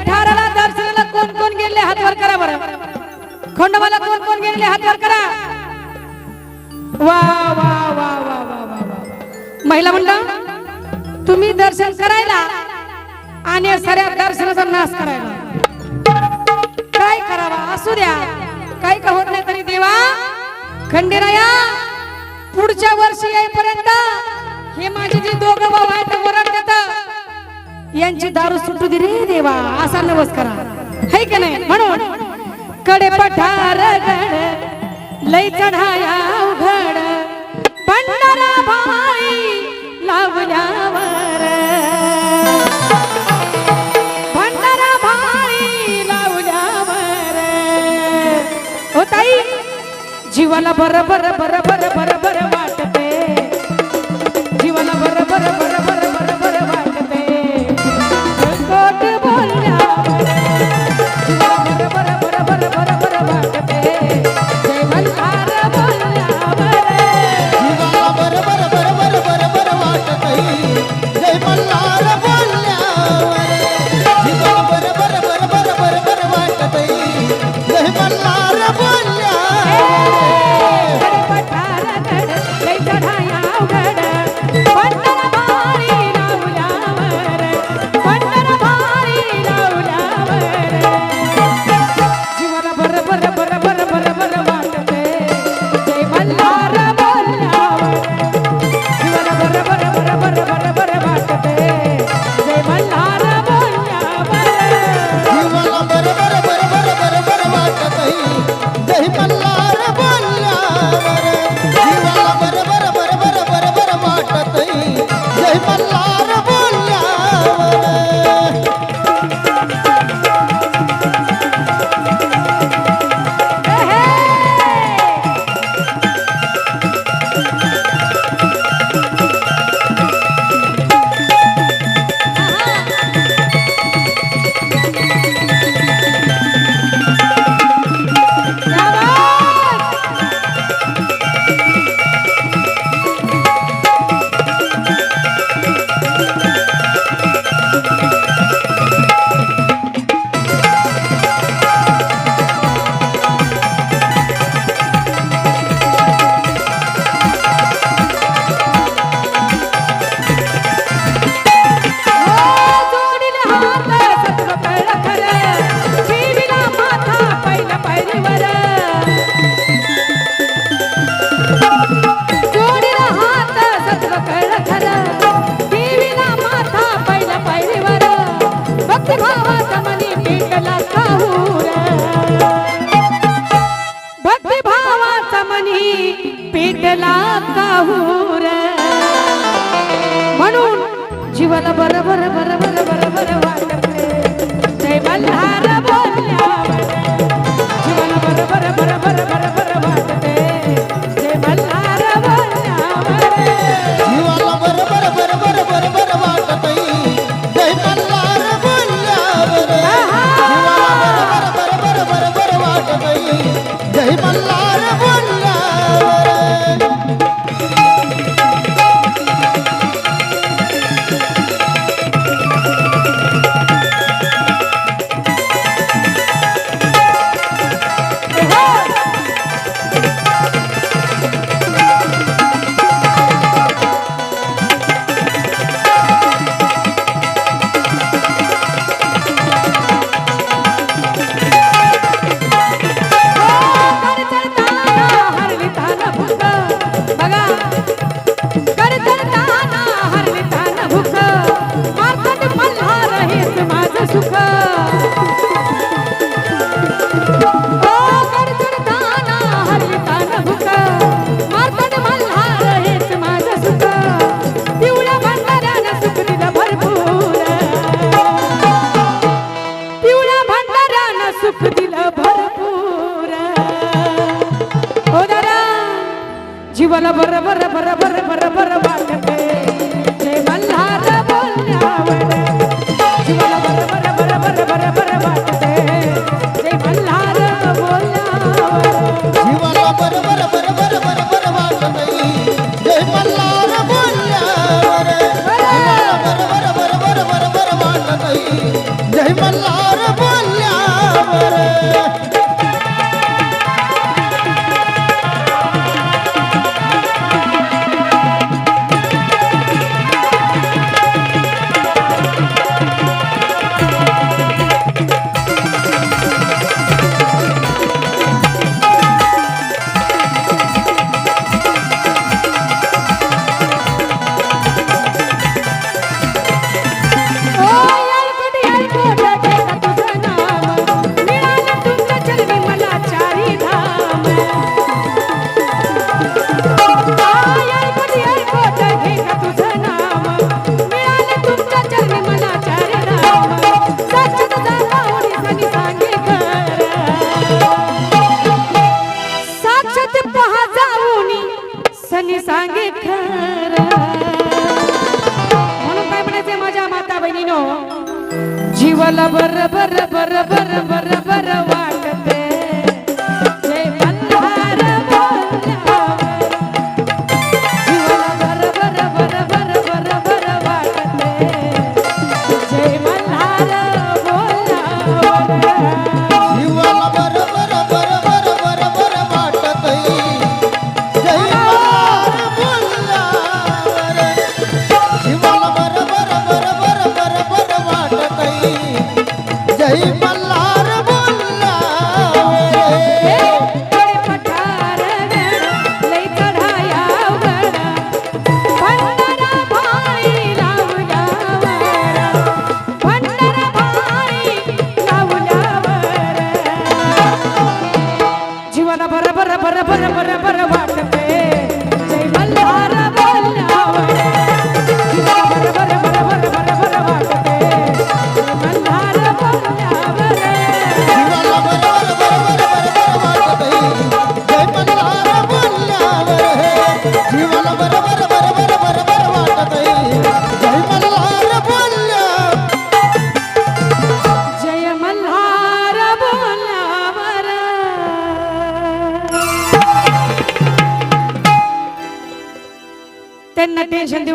पठाराला दर्शनाला कोण कोण गेले? हातवर करा बरं. खंडोबाला कोण कोण गेले? हातवर करा. वा वा वा वा वा वा महिला मंडळ तुम्ही दर्शन करायला आणि साऱ्या दर्शनाचा नाश करायला. काय करावा? असू द्या. काही का होत नाही तरी देवा खंडेराया पुढच्या वर्षी येईपर्यंत हे माझे जे दोघं भाऊ आहेत यांची दारू सुटू दिली देवा असा नवस करा है का नाही? म्हणून कडे पठार लय चढाया उघड पंढरा भाई लावल्यावर. पंढरा भाई लावल्यावर. हो ताई जीवाला बर बर बर बर बर बर वाट Bara bara bara bara. ಜೀವನ ಬರ ಬರ ಬರ ಬರ ಬರ ಬರ त्यांनी सांगे खर म्हणून काय म्हणायचे माझ्या माता बहिणीनो जीवाला बर बर बर बर बर बर वाटत gente